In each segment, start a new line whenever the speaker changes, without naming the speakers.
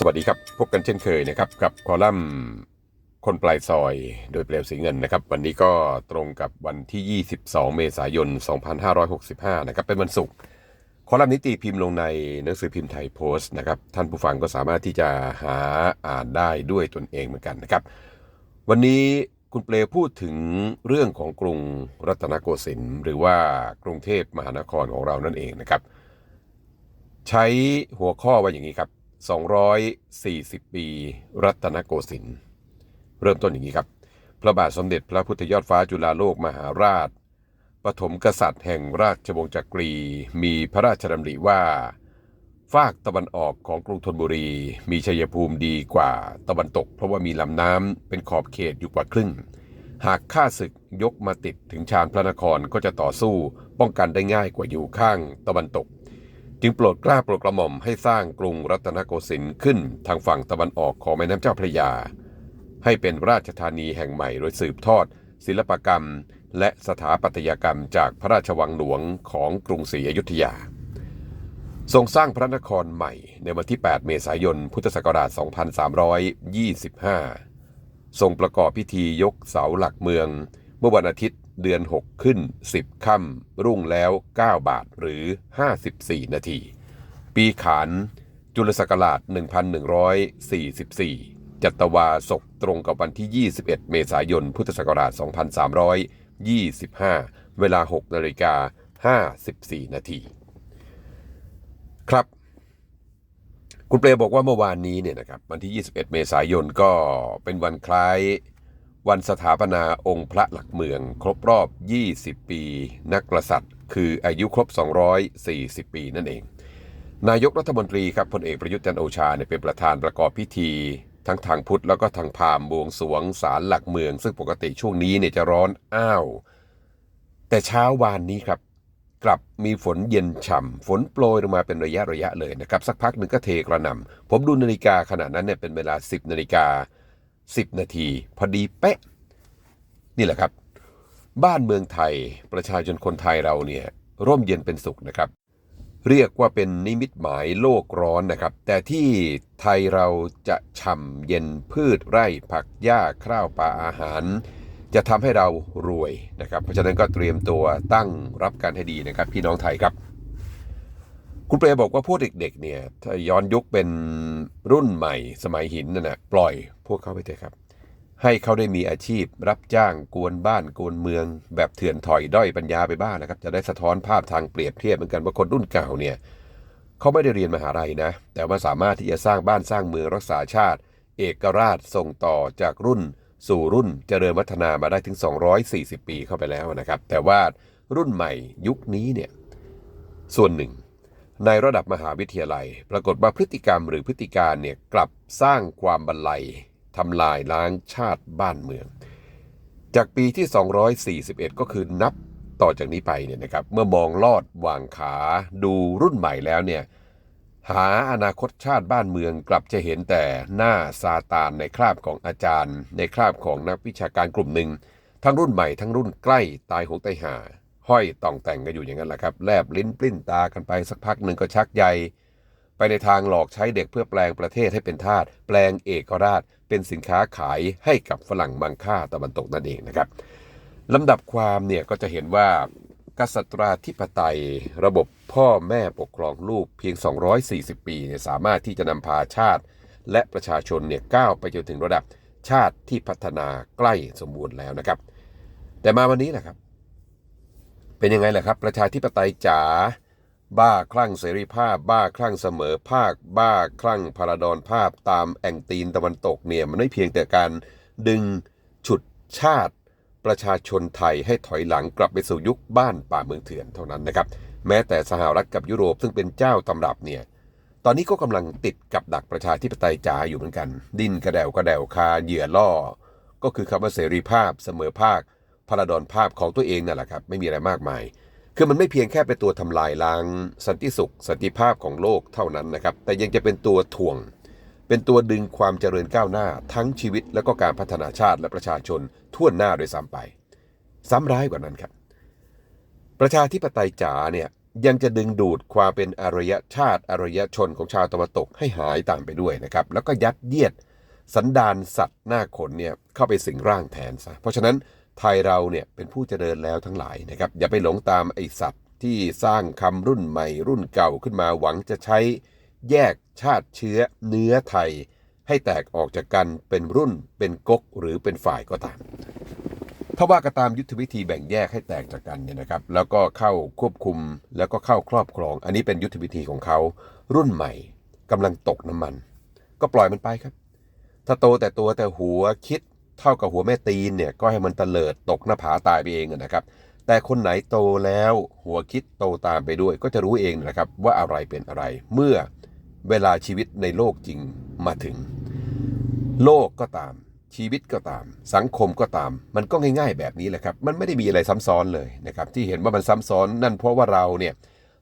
สวัสดีครับ พบกันเช่นเคยนะครับกับคอลัมน์คนปลายซอยโดยเปลวสีเงินนะครับ วันนี้ก็ตรงกับวันที่ 22 เมษายน 2565 นะครับ เป็นวันศุกร์คอลัมน์นี้ตีพิมพ์ลงในหนังสือพิมพ์ไทยโพสต์นะครับ ท่านผู้ฟังก็สามารถที่จะหาอ่านได้ด้วยตนเองเหมือนกันนะครับ วันนี้คุณเปลพูดถึงเรื่องของกรุงรัตนโกสินทร์หรือว่ากรุงเทพมหานครของเรานั่นเองนะครับ ใช้หัวข้อว่าอย่างนี้ครับ 240 ปี รัตนโกสินทร์เริ่มต้นอย่างนี้ครับ พระบาทสมเด็จพระพุทธยอดฟ้าจุฬาโลกมหาราช ปฐมกษัตริย์แห่งราชวงศ์จักรี มีพระราชดำริว่า ฝากตะวันออกของกรุงธนบุรี มีชัยภูมิดีกว่าตะวันตก เพราะว่ามีลำน้ำเป็นขอบเขตอยู่กว่าครึ่ง หากข้าศึกยกมาติดถึงชานพระนครก็จะต่อสู้ ป้องกันได้ง่ายกว่าอยู่ข้างตะวันตก จึงโปรดกล้าโปรดกระหม่อมให้สร้างกรุงรัตนโกสินทร์ขึ้นทางฝั่งตะวันออกของแม่น้ำเจ้าพระยา ให้เป็นราชธานีแห่งใหม่โดยสืบทอด ศิลปกรรม และสถาปัตยกรรมจากพระราชวังหลวงของกรุงศรีอยุธยา ทรงสร้างพระนครใหม่ในวันที่ 8 เมษายน พุทธศักราช 2325 ทรงประกอบพิธียกเสาหลักเมือง เมื่อวันอาทิตย์ เดือน 6 ขึ้น 10ค่ำรุ่งแล้ว 9 บาทหรือ 54 นาที ปีขานจุลศักราช 1144 จัตวาศกตรงกับวันที่ 21 เมษายน พุทธศักราช 2325 เวลา 6 นาฬิกา 54 นาที ครับ คุณเปรบอกว่าเมื่อวานนี้เนี่ยนะครับ วันที่ 21 เมษายนก็เป็นวันคล้าย วันสถาปนาองค์พระหลักเมือง ครบรอบ 20 ปี นักกษัตริย์ คืออายุครบ 240 ปีนั่นเอง นายกรัฐมนตรีครับพลเอกประยุทธ์จันโอชาเนี่ยเป็นประธานประกอบพิธี ทั้งทางพุทธแล้วก็ทางพามบวงสวงศาลหลักเมือง ซึ่งปกติช่วงนี้เนี่ยจะร้อนอ้าว แต่เช้าวานนี้ครับ กลับมีฝนเย็นฉ่ำฝนโปรยลงมาเป็นระยะระยะเลยนะครับสักพักหนึ่งก็เทกระหน่ำผมดูนาฬิกาขณะนั้นเนี่ยเป็นเวลา 10นาฬิกา 10 นาที พอดีเป๊ะ นี่แหละครับ บ้านเมืองไทยประชาชนคนไทยเราเนี่ยร่มเย็นเป็นสุขนะครับ เรียกว่าเป็นนิมิตหมายโลกร้อนนะครับ แต่ที่ไทยเราจะฉ่ำเย็นพืชไร่ผักหญ้าข้าวปลาอาหาร จะทำให้เรารวยนะครับ เพราะฉะนั้นก็เตรียมตัวตั้งรับกันให้ดีนะครับ พี่น้องไทยครับ คุณเปรบอกว่าพวกเด็กๆเนี่ยถ้าย้อนยุคเป็นรุ่นใหม่สมัยหินนั่นนะปล่อยพวกเขาไปเถอะครับ ให้เขาได้มีอาชีพ รับจ้างกวนบ้านกวนเมือง แบบเถื่อนถอยด้อยปัญญาไปบ้างนะครับ จะได้สะท้อนภาพทางเปรียบเทียบเหมือนกันว่าคนรุ่นเก่าเนี่ยเขาไม่ได้เรียนมหาลัยนะ แต่ว่าสามารถที่จะสร้างบ้านสร้างเมืองรักษาชาติ เอกราชส่งต่อจากรุ่น สู่รุ่นเจริญวัฒนามาได้ถึง 240 ปีเข้าไปแล้วนะครับ แต่ว่ารุ่นใหม่ยุคนี้เนี่ยส่วนหนึ่ง ในระดับมหาวิทยาลัย ปรากฏว่าพฤติกรรมหรือพฤติการเนี่ยกลับสร้างความบันไลทำลายล้างชาติบ้านเมือง จากปีที่ 241 ก็คือนับต่อจากนี้ไปเนี่ยนะครับเมื่อมองลอดวางขาดูรุ่นใหม่แล้วเนี่ยหาอนาคตชาติบ้านเมืองกลับจะเห็นแต่หน้าซาตานในคราบของอาจารย์ ในคราบของนักวิชาการกลุ่มหนึ่ง ทั้งรุ่นใหม่ทั้งรุ่นใกล้ตายหงตหา ห้อยต่องแต่งกันอยู่อย่างนั้นแหละครับแลบลิ้นปลิ้นตากันไปสักพักหนึ่งก็ชักใยไปในทางหลอกใช้เด็กเพื่อแปลงประเทศให้เป็นทาสแปลงเอกราช เป็นสินค้าขายให้กับฝรั่งมังค่าตะวันตกนั่นเองนะครับลำดับความเนี่ยก็จะเห็นว่ากษัตราธิปไตย ระบบพ่อแม่ปกครองลูกเพียง 240 ปีเนี่ยสามารถที่จะนำพาชาติ และประชาชนเนี่ยก้าวไปจนถึงระดับชาติที่พัฒนาใกล้สมบูรณ์แล้วนะครับ แต่มาวันนี้แหละครับ เป็นยังไงล่ะครับ ประชาธิปไตยจ๋าบ้าคลั่งเสรีภาพ บ้าคลั่งเสมอภาค บ้าคลั่งพาราดอนภาพตามแองตีนตะวันตกเนี่ยมันไม่เพียงแต่การดึงฉุดชาติ ประชาชนไทยให้ถอยหลังกลับไปสู่ยุคบ้านป่าเมืองเถื่อนเท่านั้นนะครับ แม้แต่สหรัฐกับยุโรปซึ่งเป็นเจ้าตำรับเนี่ยตอนนี้ก็กำลังติดกับดักประชาธิปไตยจ๋าอยู่เหมือนกัน ดิ้นกระเดวกระเดวคาเหยื่อล่อ ก็คือคำว่าเสรีภาพเสมอภาค พาราดอนภาพของตัวเองนั่นแหละครับ ไม่มีอะไรมากมาย คือมันไม่เพียงแค่เป็นตัวทำลายล้าง สันติสุข สันติภาพของโลกเท่านั้นนะครับ แต่ยังจะเป็นตัวถ่วง เป็นตัวดึงความเจริญก้าวหน้า ทั้งชีวิตและก็การพัฒนาชาติและประชาชนทั่วหน้าโดยซ้ำไป ซ้ำร้ายกว่านั้นครับ ประชาธิปไตยจ๋าเนี่ยยังจะดึงดูดความเป็นอารยชาติอารยชนของชาวตะวันตกให้หายตามไปด้วยนะครับ แล้วก็ยัดเยียดสันดานสัตว์หน้าขนเนี่ยเข้าไปสิงร่างแทนซะ เพราะฉะนั้น ไทยเราเนี่ยเป็นผู้เจริญแล้วทั้งหลายนะครับอย่าไปหลงตามไอสัตว์ที่สร้างคำรุ่นใหม่ รุ่นเก่าขึ้นมาหวังจะใช้แยกชาติเชื้อเนื้อไทย ให้แตกออกจากกันเป็นรุ่น เป็นก๊กหรือเป็นฝ่ายก็ตามถ้าว่าก็ตามยุทธวิธีแบ่งแยกให้แตกจากกันเนี่ยนะครับ แล้วก็เข้าควบคุมแล้วก็เข้าครอบครอง อันนี้เป็นยุทธวิธีของเขารุ่นใหม่กำลังตกน้ำมัน ก็ปล่อยมันไปครับ ถ้าโตแต่ตัวแต่หัวคิด เท่ากับหัวแม่ตีนเนี่ยก็ให้มันเตลิดตกหน้าผาตายไปเองนะครับ แต่คนไหนโตแล้วหัวคิดโตตามไปด้วย ก็จะรู้เองนะครับว่าอะไรเป็นอะไร เมื่อเวลาชีวิตในโลกจริงมาถึง โลกก็ตาม ชีวิตก็ตาม สังคมก็ตาม มันก็ง่าย ๆ แบบนี้แหละครับ มันไม่ได้มีอะไรซ้ำซ้อนเลยนะครับ ที่เห็นว่ามันซ้ำซ้อนนั่นเพราะว่าเราเนี่ย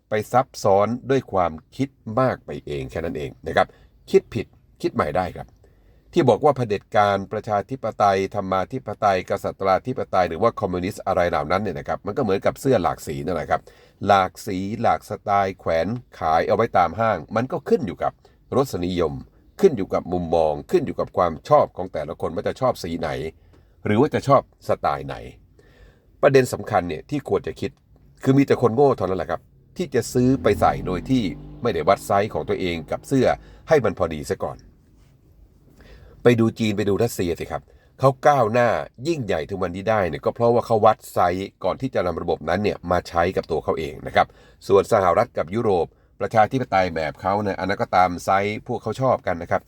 ไปซับซ้อนด้วยความคิดมากไปเองแค่นั้นเองนะครับ คิดผิดคิดใหม่ได้ครับ ที่บอกว่าเผด็จการประชาธิปไตยธรรมาธิปไตย กษัตราธิปไตยหรือว่าคอมมิวนิสต์อะไรเหล่านั้นเนี่ยนะครับมันก็เหมือนกับเสื้อหลากสีนั่นแหละครับ หลากสีหลากสไตล์แขวนขายเอาไว้ตามห้าง มันก็ขึ้นอยู่กับรสนิยม ขึ้นอยู่กับมุมมอง ขึ้นอยู่กับความชอบของแต่ละคนว่าจะชอบสีไหน หรือว่าจะชอบสไตล์ไหน ประเด็นสำคัญเนี่ยที่ควรจะคิด คือมีแต่คนโง่เท่านั้นแหละครับ ที่จะซื้อไปใส่โดยที่ไม่ได้วัดไซส์ของตัวเองกับเสื้อให้มันพอดีซะก่อน ไปดูจีนไปดูรัสเซียสิครับเขาก้าวหน้ายิ่งใหญ่ถึงวันนี้ได้เนี่ยก็เพราะว่าเขาวัดไซส์ก่อนที่จะนำระบบนั้นเนี่ยมาใช้กับตัวเขาเองนะครับส่วนสหรัฐกับยุโรป ประชาธิปไตยแบบเขาเนี่ยอันนั้นก็ตามไซส์พวกเขาชอบกันนะครับ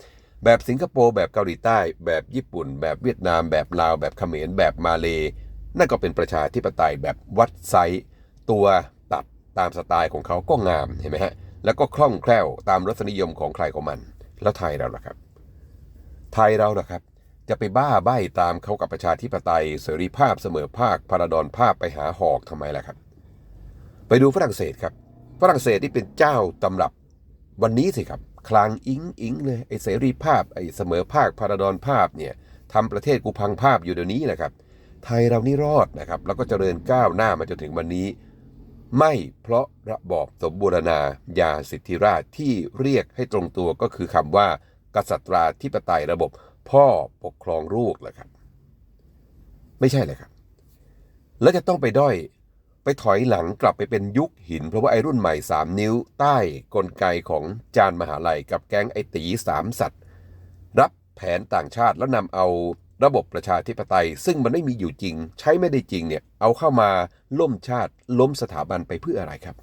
แบบสิงคโปร์แบบเกาหลีใต้ แบบญี่ปุ่น แบบเวียดนาม แบบลาว แบบเขมรแบบมาเลนั่นก็เป็นประชาธิปไตยแบบวัดไซส์ตัวตัดตามสไตล์ของเขาก็งามเห็นไหมฮะแล้วก็คล่องแคล่วตามรสนิยมของใครของมัน แล้วไทยเราล่ะครับ ไทยเราล่ะครับ จะไปบ้าใบ้ตามเขากับประชาธิปไตย เสรีภาพเสมอภาคพาราดอนภาพไปหาหอกทำไมล่ะครับ ไปดูฝรั่งเศสครับ ฝรั่งเศสที่เป็นเจ้าตำรับวันนี้สิครับ คลางอิงอิงเลยไอ้เสรีภาพไอ้เสมอภาคพาราดอนภาพเนี่ยทำประเทศกูพังภาพอยู่เดี๋ยวนี้นะครับ ไทยเรานี่รอดนะครับ แล้วก็เจริญก้าวหน้ามาจนถึงวันนี้ ไม่เพราะระบอบสมบูรณาญาสิทธิราชที่เรียกให้ตรงตัวก็คือคำว่า กษัตราธิปไตยระบบพ่อปกครองลูกแหละครับ ไม่ใช่เลยครับ แล้วจะต้องไปด้อยไปถอยหลังกลับไปเป็นยุคหิน เพราะว่าไอรุ่นใหม่ 3 นิ้วใต้กลไกของจานมหาลัยกับแก๊งไอตีสามสัตว์ รับแผนต่างชาติแล้วนำเอาระบบประชาธิปไตย ซึ่งมันไม่มีอยู่จริง ใช้ไม่ได้จริงเนี่ยเอาเข้ามาล่มชาติล้มสถาบันไปเพื่ออะไรครับ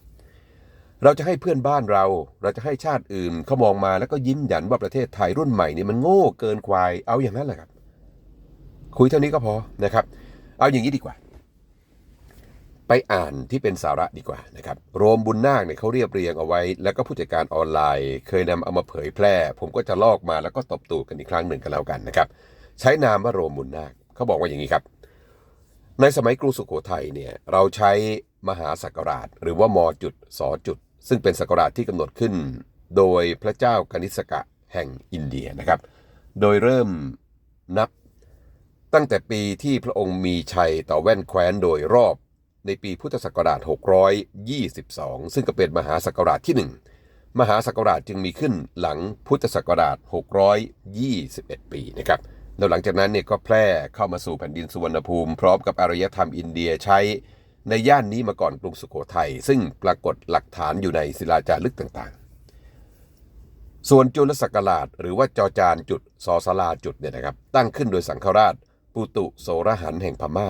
เราจะให้เพื่อนบ้านเรา เราจะให้ชาติอื่นเขามองมาแล้วก็ยิ้มหยันว่าประเทศไทยรุ่นใหม่นี่มันโง่เกินควาย เอาอย่างนั้นแหละครับ คุยเท่านี้ก็พอนะครับ เอาอย่างนี้ดีกว่า ไปอ่านที่เป็นสาระดีกว่านะครับ โรมบุญนาคเนี่ยเขาเรียบเรียงเอาไว้ แล้วก็ผู้จัดการออนไลน์ เคยนำเอามาเผยแพร่ ผมก็จะลอกมาแล้วก็ตบตูดกันอีกครั้งหนึ่งกันแล้วกันนะครับ ใช้นามว่าโรมบุญนาคเขาบอกว่าอย่างนี้ครับ ในสมัยกรุงสุโขทัยเนี่ยเราใช้มหาสักราช หรือว่ามจุดสจุด ซึ่งเป็นสักราชที่กำหนดขึ้น โดยพระเจ้ากนิษกะแห่งอินเดียนะครับ โดยเริ่มนับตั้งแต่ปีที่พระองค์มีชัยต่อแว่นแคว้นโดยรอบในปีพุทธศักราช 622 ซึ่งก็เป็นมหาศักราชที่ 1 มหาศักราชจึงมีขึ้นหลังพุทธศักราช 621 ปีนะครับแล้วหลังจากนั้นเนี่ยก็แพร่เข้ามาสู่แผ่นดินสุวรรณภูมิ พร้อมกับอารยธรรมอินเดียใช้ ในย่านนี้มาก่อนกรุงสุโขทัยซึ่งปรากฏหลักฐานอยู่ในศิลาจารึกต่างๆ ส่วนจุลศักราช หรือว่าจอจานจุดสอสลาจุดเนี่ยนะครับ ตั้งขึ้นโดยสังฆราช ปุตุโสรหันแห่งพม่า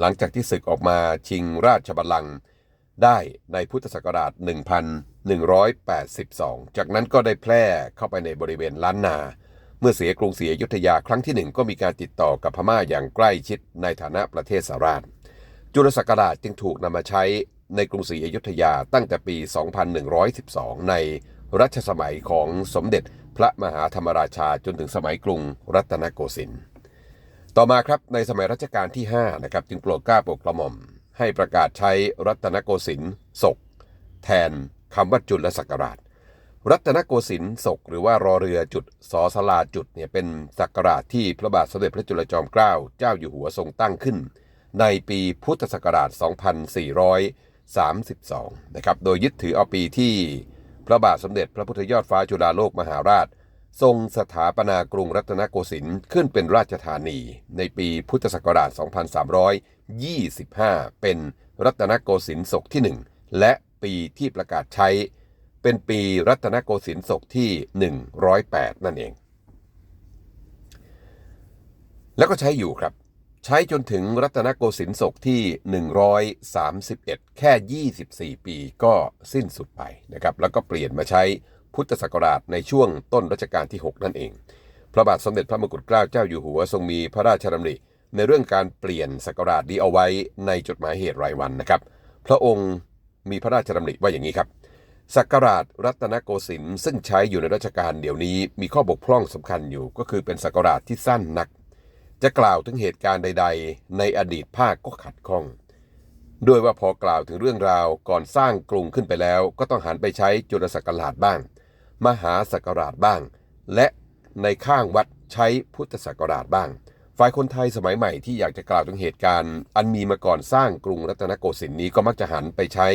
หลังจากที่ศึกออกมาชิงราชบัลลังก์ได้ในพุทธศักราช 1182 จากนั้นก็ได้แพร่เข้าไปในบริเวณล้านนา เมื่อเสียกรุงศรีอยุธยาครั้งที่หนึ่งก็มีการติดต่อกับพม่าอย่างใกล้ชิดในฐานะประเทศสาราช จุลศักราชจึงถูกนำมาใช้ในกรุงศรีอยุธยาตั้งแต่ปี 2112 ในรัชสมัยของสมเด็จพระมหาธรรมราชาจนถึงสมัยกรุงรัตนโกสินทร์ ต่อมาครับในสมัยรัชกาลที่ 5 นะครับจึงโปรดเกล้าโปรดกระหม่อม ให้ประกาศใช้รัตนโกสินทร์ศก แทนคำว่าจุลศักราช รัตนโกสินทร์ศก หรือว่ารอเรือจุดสอสลาจุดเนี่ยเป็นศักราชที่พระบาทสมเด็จพระจุลจอมเกล้าเจ้าอยู่หัวทรงตั้งขึ้น ในปีพุทธศักราช 2432 นะครับ โดยยึดถือเอาปีที่พระบาทสมเด็จพระพุทธยอดฟ้าจุฬาโลกมหาราช ทรงสถาปนากรุงรัตนโกสินทร์ขึ้นเป็นราชธานี ในปีพุทธศักราช 2325 เป็นรัตนโกสินทร์ศกที่ 1 และปีที่ประกาศใช้ เป็นปีรัตนโกสินทร์ศกที่ 108 นั่นเอง แล้วก็ใช้อยู่ครับ ใช้จนถึงรัตนโกสินทร์ศกที่ 131 แค่ 24 ปีก็สิ้นสุดไปนะครับ แล้วก็เปลี่ยนมาใช้พุทธศักราชในช่วงต้นรัชกาลที่ 6 นั่นเอง พระบาทสมเด็จพระมงกุฎเกล้าเจ้าอยู่หัวทรงมีพระราชดำริในเรื่องการเปลี่ยนศักราชนี้เอาไว้ในจดหมายเหตุรายวันนะครับ พระองค์มีพระราชดำริว่าอย่างนี้ครับศักราชรัตนโกสินทร์ซึ่งใช้อยู่ในรัชกาลเดี๋ยวนี้มีข้อบกพร่องสำคัญอยู่ก็คือเป็นศักราชที่สั้นนัก จะกล่าวถึงเหตุการณ์ใด ๆ ในอดีตภาคก็ขัดข้อง ด้วยว่าพอกล่าวถึงเรื่องราวก่อนสร้างกรุงขึ้นไปแล้ว ก็ต้องหันไปใช้จุลศักราชบ้าง มหาศักราชบ้าง และในข้างวัดใช้พุทธศักราชบ้าง ฝ่ายคนไทยสมัยใหม่ที่อยากจะกล่าวถึงเหตุการณ์ อันมีมาก่อนสร้างกรุงรัตนโกสินทร์นี้ก็มักจะหันไปใช้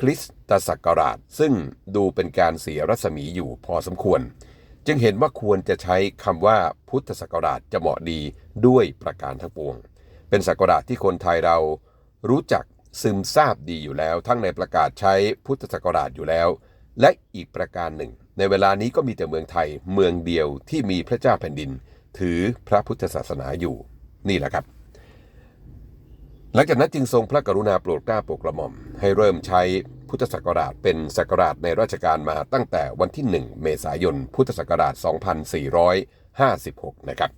คริสตศักราช ซึ่งดูเป็นการเสียรัศมีอยู่พอสมควร จึงเห็นว่าควรจะใช้คำว่าพุทธศักราชจะเหมาะดีด้วยประการทั้งปวง เป็นศักราชที่คนไทยเรารู้จักซึมซาบดีอยู่แล้ว ทั้งในประกาศใช้พุทธศักราชอยู่แล้ว และอีกประการหนึ่ง ในเวลานี้ก็มีแต่เมืองไทยเมืองเดียวที่มีพระเจ้าแผ่นดิน ถือพระพุทธศาสนาอยู่ นี่แหละครับ หลังจากนั้นจึงทรงพระกรุณาโปรดเกล้าโปรดกระหม่อมให้เริ่มใช้ พุทธศักราชเป็นศักราชในราชการมาตั้งแต่วันที่ 1 เมษายน พุทธศักราช 2456 นะครับ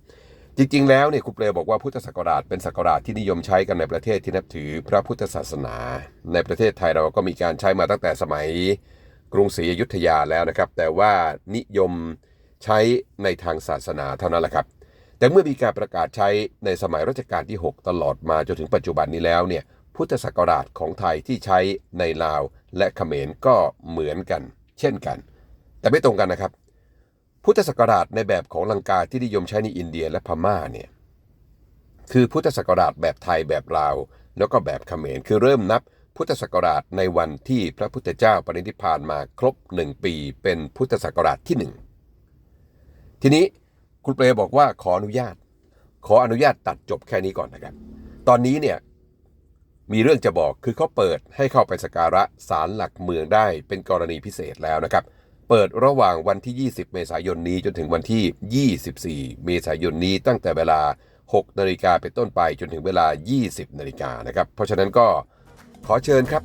จริงๆ แล้วเนี่ยครูเปลบอกว่าพุทธศักราชเป็นศักราชที่นิยมใช้กันในประเทศที่นับถือพระพุทธศาสนา ในประเทศไทยเราก็มีการใช้มาตั้งแต่สมัยกรุงศรีอยุธยาแล้วนะครับ แต่ว่านิยมใช้ในทางศาสนาเท่านั้นแหละครับ แต่เมื่อมีการประกาศใช้ในสมัยรัชกาลที่ 6 ตลอดมาจนถึงปัจจุบันนี้แล้วเนี่ยพุทธศักราชของไทยที่ใช้ในลาว และเขมรก็เหมือนกัน เช่นกัน แต่ไม่ตรงกันนะครับ พุทธศักราชในแบบของลังกาที่นิยมใช้ในอินเดียและพม่าเนี่ยคือพุทธศักราชแบบไทยแบบลาว แล้วก็แบบเขมรคือเริ่มนับพุทธศักราชในวันที่พระพุทธเจ้าปรินิพานมาครบหนึ่งปี เป็นพุทธศักราชที่หนึ่งทีนี้คุณเปรบอกว่าขออนุญาต ขออนุญาตตัดจบแค่นี้ก่อนนะครับ ตอนนี้เนี่ย มีเรื่องจะบอกคือเขาเปิดให้เข้าไปสักการะศาลหลักเมืองได้เป็นกรณีพิเศษแล้วนะครับ เปิดระหว่างวันที่ 20 เมษายนนี้จนถึงวันที่ 24 เมษายนนี้ตั้งแต่เวลา 6 นาฬิกาเป็นต้นไปจนถึงเวลา 20 นาฬิกานะครับ เพราะฉะนั้นก็ขอเชิญครับ